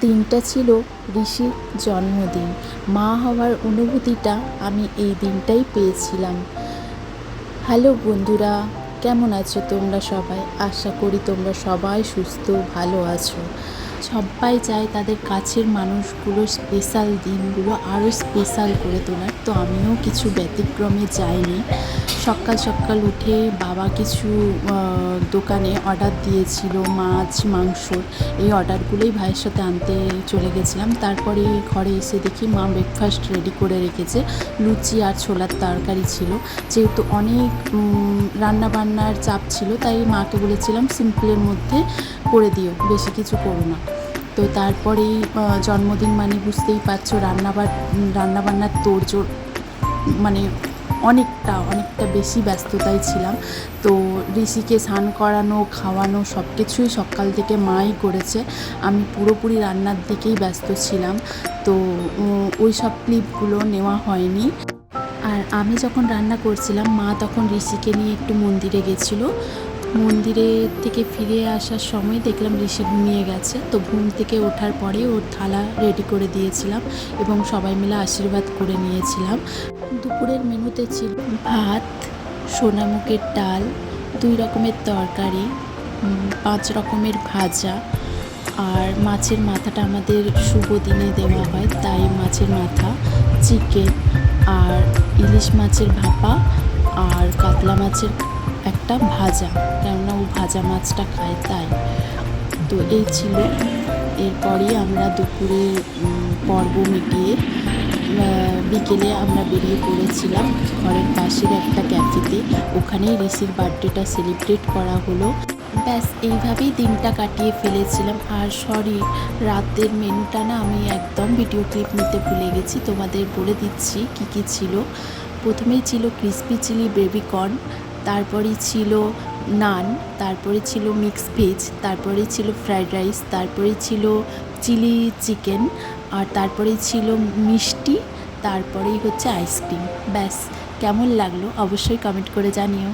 দিনটা ছিল ঋষির জন্মদিন। মা হওয়ার অনুভূতিটা আমি এই দিনটাই পেয়েছিলাম। হ্যালো বন্ধুরা, কেমন আছো তোমরা সবাই? আশা করি তোমরা সবাই সুস্থ, ভালো আছো। সবাই চায় তাদের কাছের মানুষগুলো স্পেশাল দিনগুলো আরও স্পেশাল করে তোলার। তো আমিও কিছু ব্যতিক্রমে যাইনি। সকাল সকাল উঠে বাবা কিছু দোকানে অর্ডার দিয়েছিল মাছ, মাংস। এই অর্ডারগুলোই ভাইয়ের সাথে আনতে চলে গেছিলাম। তারপরে ঘরে এসে দেখি মা ব্রেকফাস্ট রেডি করে রেখেছে। লুচি আর ছোলার তরকারি ছিল। যেহেতু অনেক রান্না বান্নার চাপ ছিল, তাই মাকে বলেছিলাম সিম্পলের মধ্যে করে দিও, বেশি কিছু করো না। তো তারপরেই জন্মদিন মানে বুঝতেই পারছ, রান্নাবার, রান্নাবান্নার তোড়জোড় মানে অনেকটা অনেকটা বেশি ব্যস্ততায় ছিলাম। তো ঋষিকে স্নান করানো, খাওয়ানো সব কিছুই সকাল থেকে মাই করেছে। আমি পুরোপুরি রান্নার দিকেই ব্যস্ত ছিলাম। তো ওই সব ক্লিপগুলো নেওয়া হয়নি। আর আমি যখন রান্না করছিলাম, মা তখন ঋষিকে নিয়ে একটু মন্দিরে গেছিল। মন্দিরে থেকে ফিরে আসার সময় দেখলাম ঋষি ঘুমিয়ে গেছে। তো ঘুম থেকে ওঠার পরে ওর থালা রেডি করে দিয়েছিলাম এবং সবাই মিলে আশীর্বাদ করে নিয়েছিলাম। দুপুরের মেনুতে ছিল ভাত সোনামুখের ডাল, দুই রকমের তরকারি পাঁচ রকমের ভাজা। আর মাছের মাথাটা আমাদের শুভ দিনে দেওয়া হয়, তাই মাছের মাথা, চিকেন আর ইলিশ মাছের ভাপা আর কাতলা মাছের একটা ভাজা, কেননা ও ভাজা মাছটা খায় তাই। তো এই ছিল। এরপরই আমরা দুপুরে পর্ব মিটিয়ে বিকেলে আমরা বেরিয়ে পড়েছিলাম ঘরের পাশের একটা ক্যাফেতে। ওখানেই ঋষির বার্থডেটা সেলিব্রেট করা হলো। ব্যাস, এইভাবেই দিনটা কাটিয়ে ফেলেছিলাম। আর সরি, রাতের মেনুটা না আমি একদম ভিডিও ক্লিপ নিতে ভুলে গেছি। তোমাদের বলে দিচ্ছি কি কি ছিল। প্রথমেই ছিল ক্রিসপি চিলি বেবি কর্ন তারপরেই ছিল নান তারপরে ছিল মিক্স ভেজ তারপরে ছিল ফ্রাইড রাইস তারপরে ছিল চিলি চিকেন আর তারপরে ছিল মিষ্টি, তারপরেই হচ্ছে আইসক্রিম ব্যাস, কেমন লাগল অবশ্যই কমেন্ট করে জানিও।